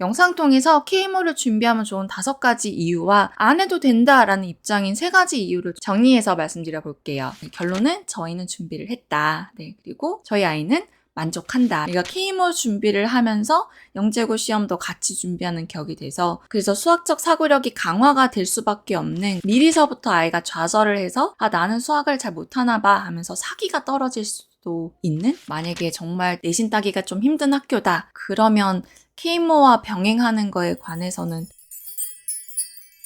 영상 통해서 K모를 준비하면 좋은 다섯 가지 이유와 안 해도 된다라는 입장인 세 가지 이유를 정리해서 말씀드려 볼게요. 네, 결론은 저희는 준비를 했다. 네, 그리고 저희 아이는 만족한다. 우리가 K모 준비를 하면서 영재고 시험도 같이 준비하는 격이 돼서 그래서 수학적 사고력이 강화가 될 수밖에 없는 미리서부터 아이가 좌절을 해서 아 나는 수학을 잘 못하나 봐 하면서 사기가 떨어질 수 도 있는 만약에 정말 내신 따기가 좀 힘든 학교다 그러면 K모와 병행하는 거에 관해서는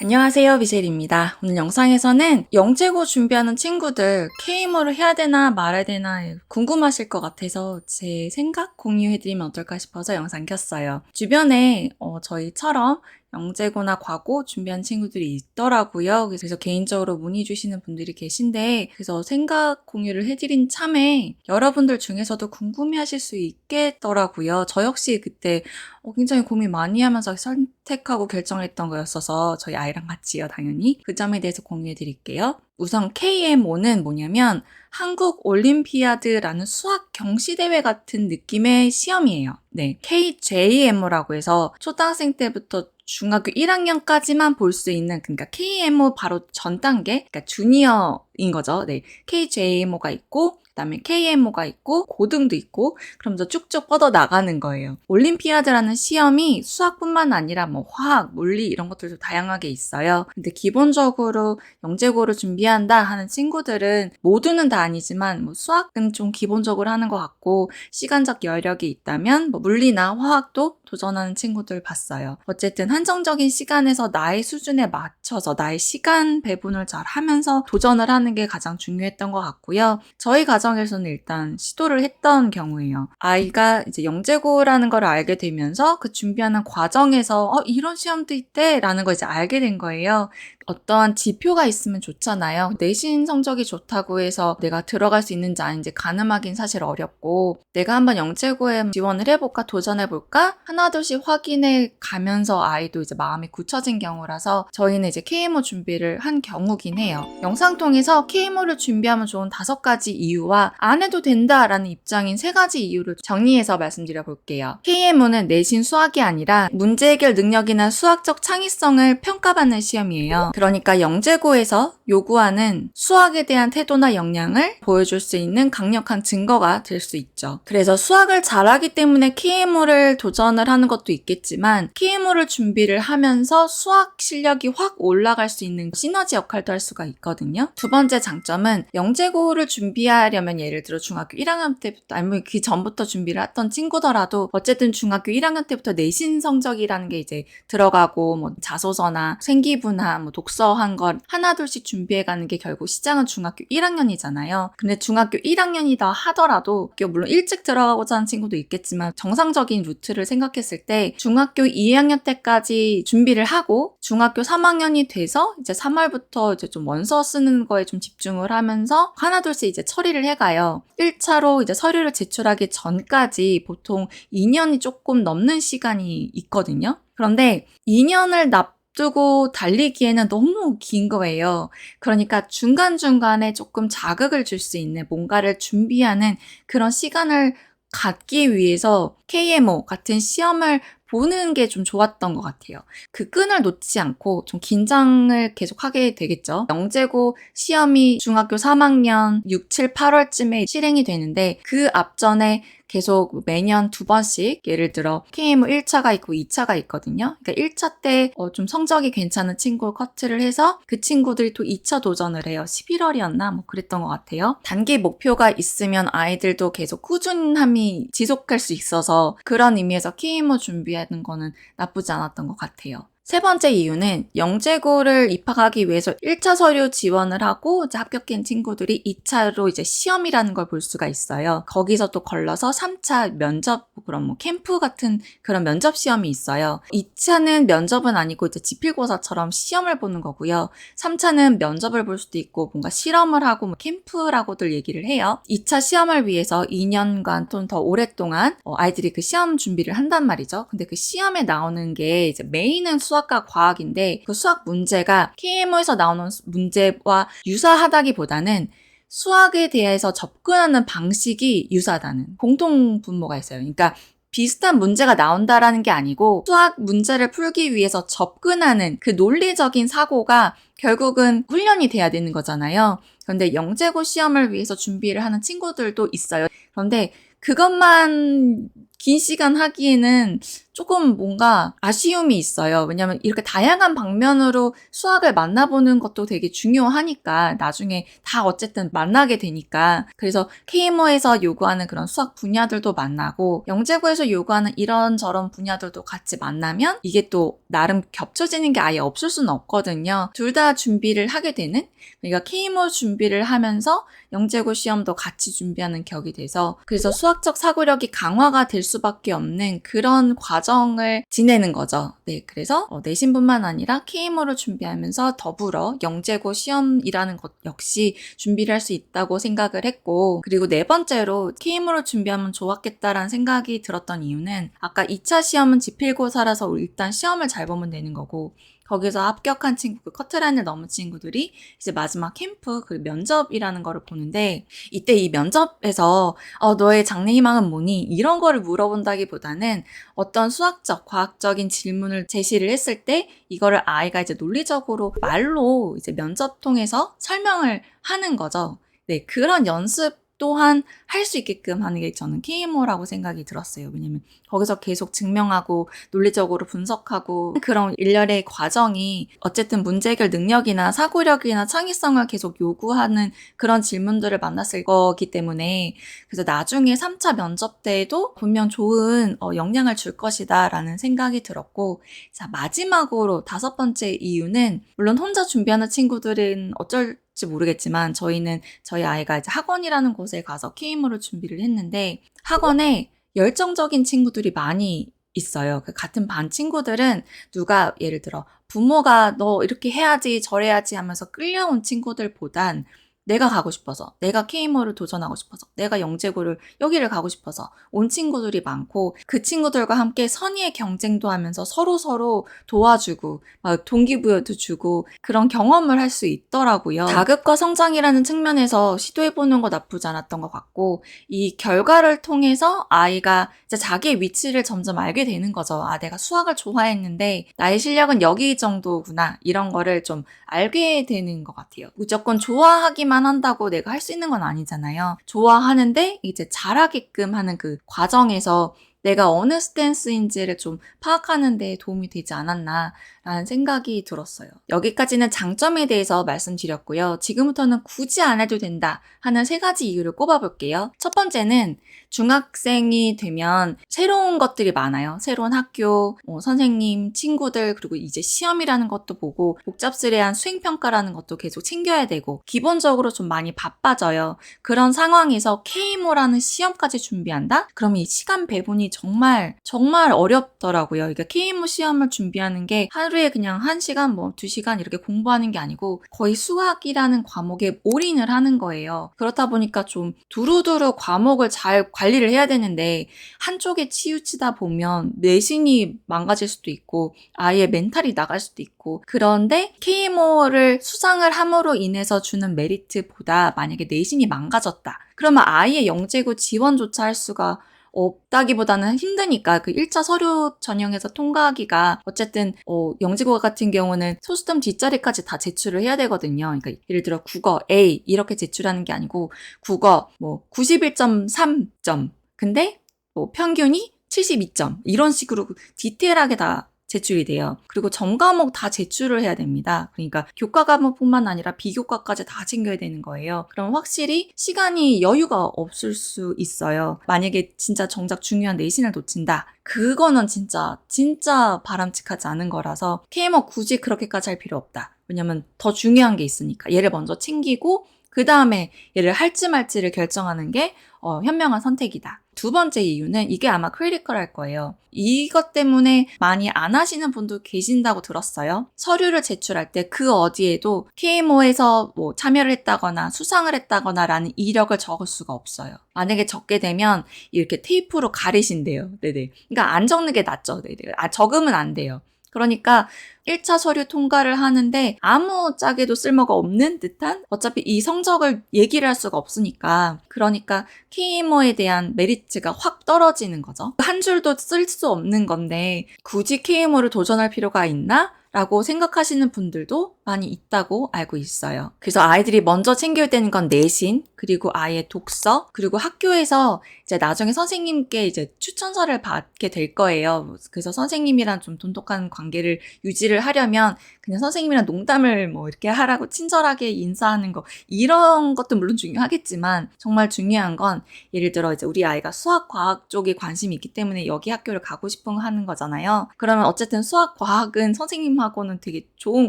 안녕하세요 미셸입니다. 오늘 영상에서는 영재고 준비하는 친구들 K모를 해야 되나 말아야 되나 궁금하실 것 같아서 제 생각 공유해드리면 어떨까 싶어서 영상 켰어요. 주변에 어, 저희처럼 영재고나 과고 준비한 친구들이 있더라고요. 그래서 개인적으로 문의 주시는 분들이 계신데, 그래서 생각 공유를 해드린 참에 여러분들 중에서도 궁금해 하실 수 있겠더라고요. 저 역시 그때 어, 굉장히 고민 많이 하면서 선택하고 결정했던 거였어서 저희 아이랑 같이요, 당연히. 그 점에 대해서 공유해 드릴게요. 우선 KMO는 뭐냐면 한국 올림피아드라는 수학 경시대회 같은 느낌의 시험이에요. 네. KJMO라고 해서 초등학생 때부터 중학교 1학년까지만 볼 수 있는 그러니까 KMO 바로 전 단계, 그러니까 주니어인 거죠. 네. KJMO가 있고 그다음에 KMO가 있고 고등도 있고 그러면서 쭉쭉 뻗어 나가는 거예요. 올림피아드라는 시험이 수학뿐만 아니라 뭐 화학, 물리 이런 것들도 다양하게 있어요. 근데 기본적으로 영재고를 준비한다 하는 친구들은 모두는 다 아니지만 뭐 수학은 좀 기본적으로 하는 것 같고 시간적 여력이 있다면 뭐 물리나 화학도 도전하는 친구들 봤어요. 어쨌든 한정적인 시간에서 나의 수준에 맞춰서 나의 시간 배분을 잘 하면서 도전을 하는 게 가장 중요했던 것 같고요. 저희 가정 에서는 일단 시도를 했던 경우예요. 아이가 이제 영재고라는 걸 알게 되면서 그 준비하는 과정에서 어, 이런 시험도 있대 라는 걸 이제 알게 된 거예요. 어떠한 지표가 있으면 좋잖아요. 내신 성적이 좋다고 해서 내가 들어갈 수 있는지 아닌지 가늠하기는 사실 어렵고 내가 한번 영재고에 지원을 해볼까 도전해볼까 하나둘씩 확인해 가면서 아이도 이제 마음이 굳혀진 경우라서 저희는 이제 KMO 준비를 한 경우긴 해요. 영상 통해서 KMO를 준비하면 좋은 다섯 가지 이유와 안 해도 된다라는 입장인 세 가지 이유를 정리해서 말씀드려 볼게요. KMO는 내신 수학이 아니라 문제 해결 능력이나 수학적 창의성을 평가받는 시험이에요. 그러니까 영재고에서 요구하는 수학에 대한 태도나 역량을 보여줄 수 있는 강력한 증거가 될 수 있죠. 그래서 수학을 잘하기 때문에 KMO를 도전을 하는 것도 있겠지만 KMO를 준비를 하면서 수학 실력이 확 올라갈 수 있는 시너지 역할도 할 수가 있거든요. 두 번째 장점은 영재고를 준비하려면 예를 들어 중학교 1학년 때부터 아니면 그 전부터 준비를 했던 친구더라도 어쨌든 중학교 1학년 때부터 내신 성적이라는 게 이제 들어가고 뭐 자소서나 생기부나 뭐 독 서한 걸 하나둘씩 준비해가는 게 결국 시장은 중학교 1학년이잖아요. 근데 중학교 1학년이다 하더라도 물론 일찍 들어가고자 하는 친구도 있겠지만 정상적인 루트를 생각했을 때 중학교 2학년 때까지 준비를 하고 중학교 3학년이 돼서 이제 3월부터 이제 좀 원서 쓰는 거에 좀 집중을 하면서 하나둘씩 이제 처리를 해가요. 1차로 이제 서류를 제출하기 전까지 보통 2년이 조금 넘는 시간이 있거든요. 그런데 2년을 납 두고 달리기에는 너무 긴 거예요. 그러니까 중간중간에 조금 자극을 줄 수 있는 뭔가를 준비하는 그런 시간을 갖기 위해서 KMO 같은 시험을 보는 게 좀 좋았던 것 같아요. 그 끈을 놓지 않고 좀 긴장을 계속 하게 되겠죠. 영재고 시험이 중학교 3학년 6, 7, 8월쯤에 실행이 되는데 그 앞전에 계속 매년 두 번씩 예를 들어 KMO 1차가 있고 2차가 있거든요. 그러니까 1차 때좀 어 성적이 괜찮은 친구 커트를 해서 그 친구들이 또 2차 도전을 해요. 11월이었나 뭐 그랬던 것 같아요. 단기 목표가 있으면 아이들도 계속 꾸준함이 지속할 수 있어서 그런 의미에서 KMO 준비 하는 거는 나쁘지 않았던 것 같아요. 세 번째 이유는 영재고를 입학하기 위해서 1차 서류 지원을 하고 이제 합격한 친구들이 2차로 이제 시험이라는 걸 볼 수가 있어요. 거기서 또 걸러서 3차 면접 그런 뭐 캠프 같은 그런 면접 시험이 있어요. 2차는 면접은 아니고 이제 지필고사처럼 시험을 보는 거고요. 3차는 면접을 볼 수도 있고 뭔가 실험을 하고 뭐 캠프라고들 얘기를 해요. 2차 시험을 위해서 2년간 또는 더 오랫동안 어, 아이들이 그 시험 준비를 한단 말이죠. 근데 그 시험에 나오는 게 이제 메인은 수 수학과 과학인데 그 수학 문제가 KMO에서 나오는 문제와 유사하다기보다는 수학에 대해서 접근하는 방식이 유사하다는 공통 분모가 있어요. 그러니까 비슷한 문제가 나온다라는 게 아니고 수학 문제를 풀기 위해서 접근하는 그 논리적인 사고가 결국은 훈련이 돼야 되는 거잖아요. 그런데 영재고 시험을 위해서 준비를 하는 친구들도 있어요. 그런데 그것만 긴 시간 하기에는 조금 뭔가 아쉬움이 있어요. 왜냐면 이렇게 다양한 방면으로 수학을 만나보는 것도 되게 중요하니까 나중에 다 어쨌든 만나게 되니까 그래서 KMO에서 요구하는 그런 수학 분야들도 만나고 영재고에서 요구하는 이런저런 분야들도 같이 만나면 이게 또 나름 겹쳐지는 게 아예 없을 수는 없거든요. 둘 다 준비를 하게 되는 그러니까 KMO 준비를 하면서 영재고 시험도 같이 준비하는 격이 돼서 그래서 수학적 사고력이 강화가 될 수밖에 없는 그런 과정을 지내는 거죠. 네, 그래서 어, 내신뿐만 아니라 KMO를 준비하면서 더불어 영재고 시험이라는 것 역시 준비를 할 수 있다고 생각을 했고 그리고 네 번째로 KMO를 준비하면 좋았겠다라는 생각이 들었던 이유는 아까 2차 시험은 지필고사라서 일단 시험을 잘 보면 되는 거고 거기서 합격한 친구, 그 커트라인을 넘은 친구들이 이제 마지막 캠프, 그 면접이라는 거를 보는데, 이때 이 면접에서, 어, 너의 장래희망은 뭐니? 이런 거를 물어본다기보다는 어떤 수학적, 과학적인 질문을 제시를 했을 때, 이거를 아이가 이제 논리적으로 말로 이제 면접 통해서 설명을 하는 거죠. 네, 그런 연습 또한 할 수 있게끔 하는 게 저는 KMO라고 생각이 들었어요. 왜냐면 거기서 계속 증명하고 논리적으로 분석하고 그런 일련의 과정이 어쨌든 문제 해결 능력이나 사고력이나 창의성을 계속 요구하는 그런 질문들을 만났을 거기 때문에 그래서 나중에 3차 면접 때에도 분명 좋은 어, 영향을 줄 것이다 라는 생각이 들었고 자 마지막으로 다섯 번째 이유는 물론 혼자 준비하는 친구들은 어쩔 지 모르겠지만 저희는 저희 아이가 이제 학원이라는 곳에 가서 KMO를 준비를 했는데 학원에 열정적인 친구들이 많이 있어요. 그 같은 반 친구들은 누가 예를 들어 부모가 너 이렇게 해야지 저래야지 하면서 끌려온 친구들보단 내가 가고 싶어서, 내가 KMO를 도전하고 싶어서, 내가 영재고를 여기를 가고 싶어서 온 친구들이 많고 그 친구들과 함께 선의의 경쟁도 하면서 서로 서로 도와주고 막 동기부여도 주고 그런 경험을 할 수 있더라고요. 자극과 성장이라는 측면에서 시도해보는 거 나쁘지 않았던 것 같고 이 결과를 통해서 아이가 이제 자기의 위치를 점점 알게 되는 거죠. 아, 내가 수학을 좋아했는데 나의 실력은 여기 정도구나. 이런 거를 좀 알게 되는 것 같아요. 무조건 좋아하기만 한다고 내가 할 수 있는 건 아니잖아요. 좋아하는데 이제 잘하게끔 하는 그 과정에서 내가 어느 스탠스인지를 좀 파악하는 데 도움이 되지 않았나 라는 생각이 들었어요. 여기까지는 장점에 대해서 말씀드렸고요. 지금부터는 굳이 안 해도 된다 하는 세 가지 이유를 꼽아볼게요. 첫 번째는 중학생이 되면 새로운 것들이 많아요. 새로운 학교, 뭐 선생님, 친구들, 그리고 이제 시험이라는 것도 보고 복잡스레한 수행평가라는 것도 계속 챙겨야 되고 기본적으로 좀 많이 바빠져요. 그런 상황에서 K모라는 시험까지 준비한다? 그럼 이 시간 배분이 정말 정말 어렵더라고요. 그러니까 KMO 시험을 준비하는 게 하루에 그냥 1시간 뭐 2시간 이렇게 공부하는 게 아니고 거의 수학이라는 과목에 올인을 하는 거예요. 그렇다 보니까 좀 두루두루 과목을 잘 관리를 해야 되는데 한쪽에 치우치다 보면 내신이 망가질 수도 있고 아예 멘탈이 나갈 수도 있고 그런데 KMO를 수상을 함으로 인해서 주는 메리트보다 만약에 내신이 망가졌다. 그러면 아예 영재고 지원조차 할 수가 없다기보다는 힘드니까 그 1차 서류 전형에서 통과하기가 어쨌든 어, 영지고 같은 경우는 소수점 뒷자리까지 다 제출을 해야 되거든요. 그러니까 예를 들어 국어 A 이렇게 제출하는 게 아니고 국어 뭐 91.3점 근데 뭐 평균이 72점 이런 식으로 디테일하게 다 제출이 돼요. 그리고 전 과목 다 제출을 해야 됩니다. 그러니까 교과 과목뿐만 아니라 비교과까지 다 챙겨야 되는 거예요. 그럼 확실히 시간이 여유가 없을 수 있어요. 만약에 진짜 정작 중요한 내신을 놓친다. 그거는 진짜 진짜 바람직하지 않은 거라서 KMO 굳이 그렇게까지 할 필요 없다. 왜냐면 더 중요한 게 있으니까 얘를 먼저 챙기고 그 다음에 얘를 할지 말지를 결정하는 게 어, 현명한 선택이다. 두 번째 이유는 이게 아마 크리티컬할 거예요. 이것 때문에 많이 안 하시는 분도 계신다고 들었어요. 서류를 제출할 때 그 어디에도 KMO에서 뭐 참여를 했다거나 수상을 했다거나 라는 이력을 적을 수가 없어요. 만약에 적게 되면 이렇게 테이프로 가리신대요. 네네. 그러니까 안 적는 게 낫죠. 네네. 아, 적으면 안 돼요. 그러니까 1차 서류 통과를 하는데 아무 짝에도 쓸모가 없는 듯한 어차피 이 성적을 얘기를 할 수가 없으니까 그러니까 KMO에 대한 메리트가 확 떨어지는 거죠. 한 줄도 쓸 수 없는 건데 굳이 KMO를 도전할 필요가 있나? 라고 생각하시는 분들도 많이 있다고 알고 있어요. 그래서 아이들이 먼저 챙겨야 되는 건 내신, 그리고 아예 독서, 그리고 학교에서 이제 나중에 선생님께 이제 추천서를 받게 될 거예요. 그래서 선생님이랑 좀 돈독한 관계를 유지를 하려면 그냥 선생님이랑 농담을 뭐 이렇게 하라고 친절하게 인사하는 거 이런 것도 물론 중요하겠지만 정말 중요한 건 예를 들어 이제 우리 아이가 수학 과학 쪽에 관심이 있기 때문에 여기 학교를 가고 싶어 하는 거잖아요. 그러면 어쨌든 수학 과학은 선생님하고는 되게 좋은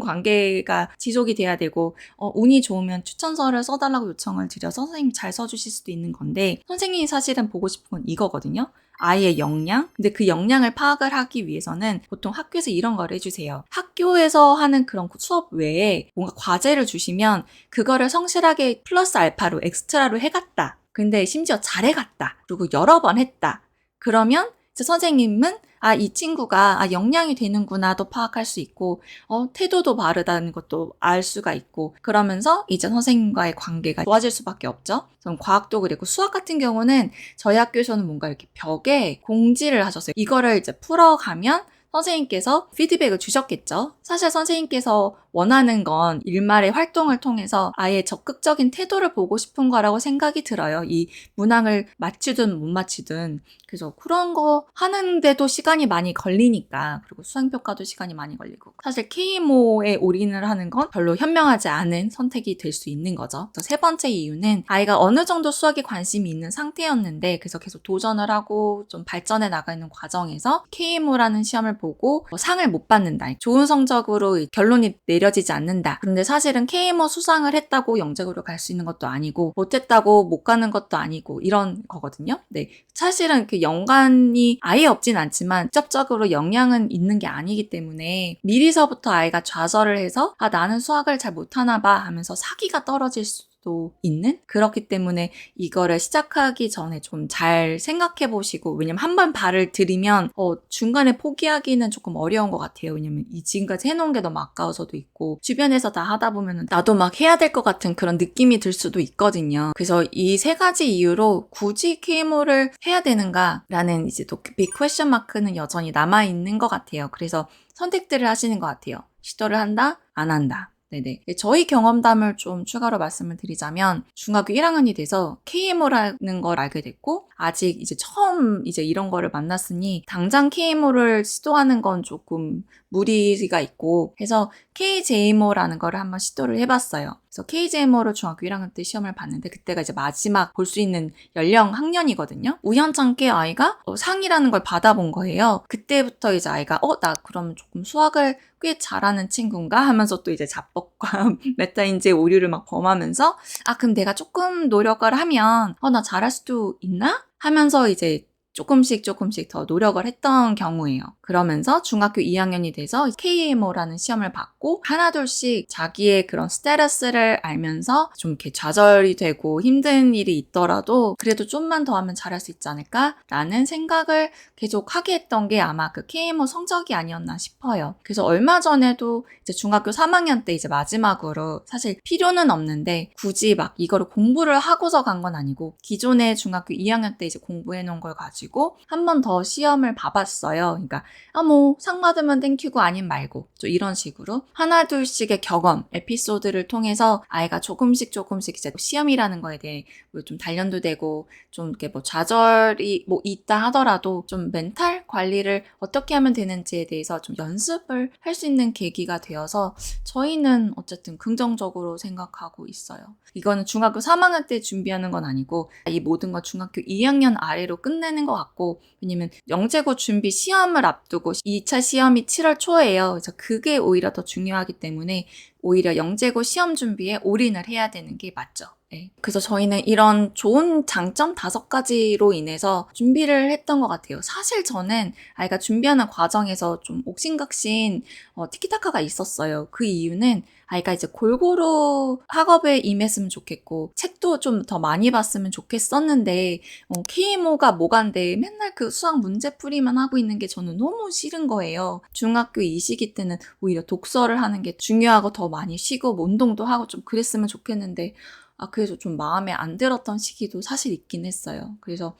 관계가 지속이 돼야 되고 어, 운이 좋으면 추천서를 써달라고 요청을 드려서 선생님이 잘 써주실 수도 있는 건데 선생님이 사실은 보고 싶은 건 이거거든요. 아이의 역량? 근데 그 역량을 파악을 하기 위해서는 보통 학교에서 이런 걸 해주세요. 학교에서 하는 그런 수업 외에 뭔가 과제를 주시면 그거를 성실하게 플러스 알파로 엑스트라로 해갔다. 근데 심지어 잘해갔다. 그리고 여러 번 했다. 그러면 선생님은 아, 이 친구가 아, 역량이 되는구나도 파악할 수 있고, 어, 태도도 바르다는 것도 알 수가 있고, 그러면서 이제 선생님과의 관계가 좋아질 수밖에 없죠. 그럼 과학도 그리고 수학 같은 경우는 저희 학교에서는 뭔가 이렇게 벽에 공지를 하셨어요. 이거를 이제 풀어가면 선생님께서 피드백을 주셨겠죠. 사실 선생님께서 원하는 건 일말의 활동을 통해서 아예 적극적인 태도를 보고 싶은 거라고 생각이 들어요. 이 문항을 맞히든 못 맞히든. 그래서 그런 거 하는데도 시간이 많이 걸리니까. 그리고 수행평가도 시간이 많이 걸리고. 사실 KMO에 올인을 하는 건 별로 현명하지 않은 선택이 될 수 있는 거죠. 세 번째 이유는 아이가 어느 정도 수학에 관심이 있는 상태였는데 그래서 계속 도전을 하고 좀 발전해 나가는 과정에서 KMO라는 시험을 보고 뭐 상을 못 받는다. 좋은 성적으로 결론이 내려 지지 않는다. 그런데 사실은 KMO 수상을 했다고 영재고를 갈 수 있는 것도 아니고 못했다고 못 가는 것도 아니고 이런 거거든요. 네. 사실은 그 연관이 아예 없진 않지만 직접적으로 영향은 있는 게 아니기 때문에 미리서부터 아이가 좌절을 해서 아 나는 수학을 잘 못하나 봐 하면서 사기가 떨어질 수 도 있는? 그렇기 때문에 이거를 시작하기 전에 좀 잘 생각해 보시고 왜냐면 한 번 발을 들이면 어, 중간에 포기하기는 조금 어려운 것 같아요. 왜냐면 이 지금까지 해놓은 게 너무 아까워서도 있고 주변에서 다 하다 보면 나도 막 해야 될 것 같은 그런 느낌이 들 수도 있거든요. 그래서 이 세 가지 이유로 굳이 KMO를 해야 되는가라는 이제 또빅 퀘션 마크는 여전히 남아 있는 것 같아요. 그래서 선택들을 하시는 것 같아요. 시도를 한다? 안 한다 네네. 저희 경험담을 좀 추가로 말씀을 드리자면 중학교 1학년이 돼서 KMO라는 걸 알게 됐고 아직 이제 처음 이제 이런 거를 만났으니 당장 KMO를 시도하는 건 조금 무리가 있고 해서 KJMO라는 거를 한번 시도를 해봤어요. 그래서 KJMO로 중학교 1학년 때 시험을 봤는데 그때가 이제 마지막 볼 수 있는 연령 학년이거든요. 우연찮게 아이가 어, 상이라는 걸 받아본 거예요. 그때부터 이제 아이가 어 나 그럼 조금 수학을 꽤 잘하는 친구인가 하면서 또 이제 자뻑과 메타인지 오류를 막 범하면서 아 그럼 내가 조금 노력을 하면 어 나 잘할 수도 있나 하면서 이제 조금씩 조금씩 더 노력을 했던 경우예요. 그러면서 중학교 2학년이 돼서 KMO라는 시험을 받고 하나둘씩 자기의 그런 스테러스를 알면서 좀 이렇게 좌절이 되고 힘든 일이 있더라도 그래도 좀만 더 하면 잘할 수 있지 않을까라는 생각을 계속 하게 했던 게 아마 그 KMO 성적이 아니었나 싶어요. 그래서 얼마 전에도 이제 중학교 3학년 때 이제 마지막으로 사실 필요는 없는데 굳이 막 이거를 공부를 하고서 간 건 아니고 기존에 중학교 2학년 때 이제 공부해 놓은 걸 가지고 한 번 더 시험을 봐봤어요. 그러니까 아, 뭐, 상 받으면 땡큐고 아님 말고. 좀 이런 식으로. 하나 둘씩의 경험, 에피소드를 통해서 아이가 조금씩 조금씩 이제 시험이라는 거에 대해 뭐 좀 단련도 되고, 좀 이렇게 뭐 좌절이 뭐 있다 하더라도 좀 멘탈 관리를 어떻게 하면 되는지에 대해서 좀 연습을 할 수 있는 계기가 되어서 저희는 어쨌든 긍정적으로 생각하고 있어요. 이거는 중학교 3학년 때 준비하는 건 아니고, 이 모든 건 중학교 2학년 아래로 끝내는 것 같고, 왜냐면 영재고 준비 시험을 앞두고 2차 시험이 7월 초예요. 그래서 그게 오히려 더 중요하기 때문에 오히려 영재고 시험 준비에 올인을 해야 되는 게 맞죠. 네. 그래서 저희는 이런 좋은 장점 다섯 가지로 인해서 준비를 했던 것 같아요. 사실 저는 아이가 준비하는 과정에서 좀 옥신각신 어, 티키타카가 있었어요. 그 이유는 아이가 이제 골고루 학업에 임했으면 좋겠고 책도 좀 더 많이 봤으면 좋겠었는데 어, KMO가 뭐간데 맨날 그 수학 문제풀이만 하고 있는 게 저는 너무 싫은 거예요. 중학교 이 시기 때는 오히려 독서를 하는 게 중요하고 더 많이 쉬고 뭐 운동도 하고 좀 그랬으면 좋겠는데 아 그래서 좀 마음에 안 들었던 시기도 사실 있긴 했어요. 그래서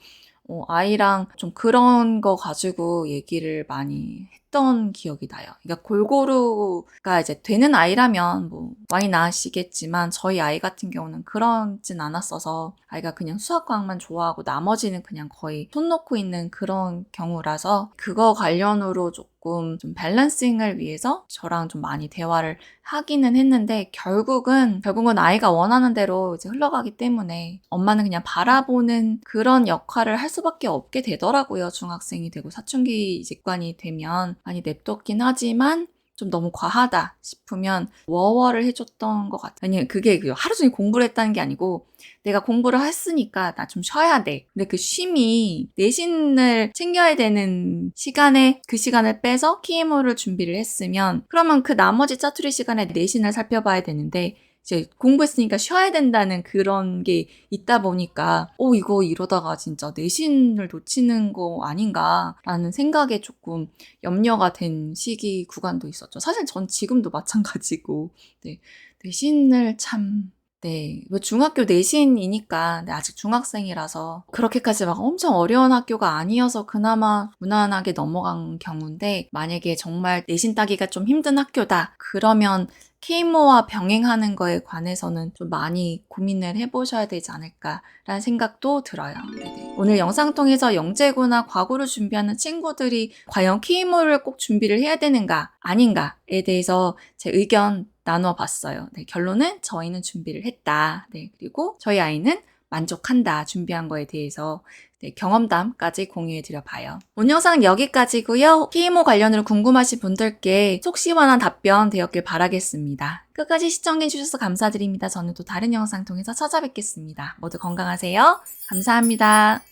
어, 아이랑 좀 그런 거 가지고 얘기를 많이 했던 기억이 나요. 그러니까 골고루가 이제 되는 아이라면 뭐 많이 나으시겠지만 저희 아이 같은 경우는 그런진 않았어서 아이가 그냥 수학 과학만 좋아하고 나머지는 그냥 거의 손 놓고 있는 그런 경우라서 그거 관련으로 조금 좀 밸런싱을 위해서 저랑 좀 많이 대화를 하기는 했는데 결국은 결국은 아이가 원하는 대로 이제 흘러가기 때문에 엄마는 그냥 바라보는 그런 역할을 할 수밖에 없게 되더라고요. 중학생이 되고 사춘기 직관이 되면 많이 냅뒀긴 하지만 좀 너무 과하다 싶으면 워워를 해줬던 것 같아요. 아니 그게 그 하루 종일 공부를 했다는 게 아니고 내가 공부를 했으니까 나 좀 쉬어야 돼. 근데 그 쉼이 내신을 챙겨야 되는 시간에 그 시간을 빼서 KMO를 준비를 했으면 그러면 그 나머지 짜투리 시간에 내신을 살펴봐야 되는데 이제 공부했으니까 쉬어야 된다는 그런 게 있다 보니까 오 이거 이러다가 진짜 내신을 놓치는 거 아닌가라는 생각에 조금 염려가 된 시기 구간도 있었죠. 사실 전 지금도 마찬가지고 네, 내신을 참 네, 뭐 중학교 내신이니까 네, 아직 중학생이라서 그렇게까지 막 엄청 어려운 학교가 아니어서 그나마 무난하게 넘어간 경우인데 만약에 정말 내신 따기가 좀 힘든 학교다 그러면 케이모와 병행하는 거에 관해서는 좀 많이 고민을 해보셔야 되지 않을까라는 생각도 들어요. 네네. 오늘 영상 통해서 영재고나 과고를 준비하는 친구들이 과연 케이모를 꼭 준비를 해야 되는가 아닌가에 대해서 제 의견 나누어 봤어요. 네, 결론은 저희는 준비를 했다. 네, 그리고 저희 아이는 만족한다. 준비한 거에 대해서 네, 경험담까지 공유해 드려 봐요. 오늘 영상은 여기까지고요. KMO 관련으로 궁금하신 분들께 속 시원한 답변 되었길 바라겠습니다. 끝까지 시청해 주셔서 감사드립니다. 저는 또 다른 영상 통해서 찾아뵙겠습니다. 모두 건강하세요. 감사합니다.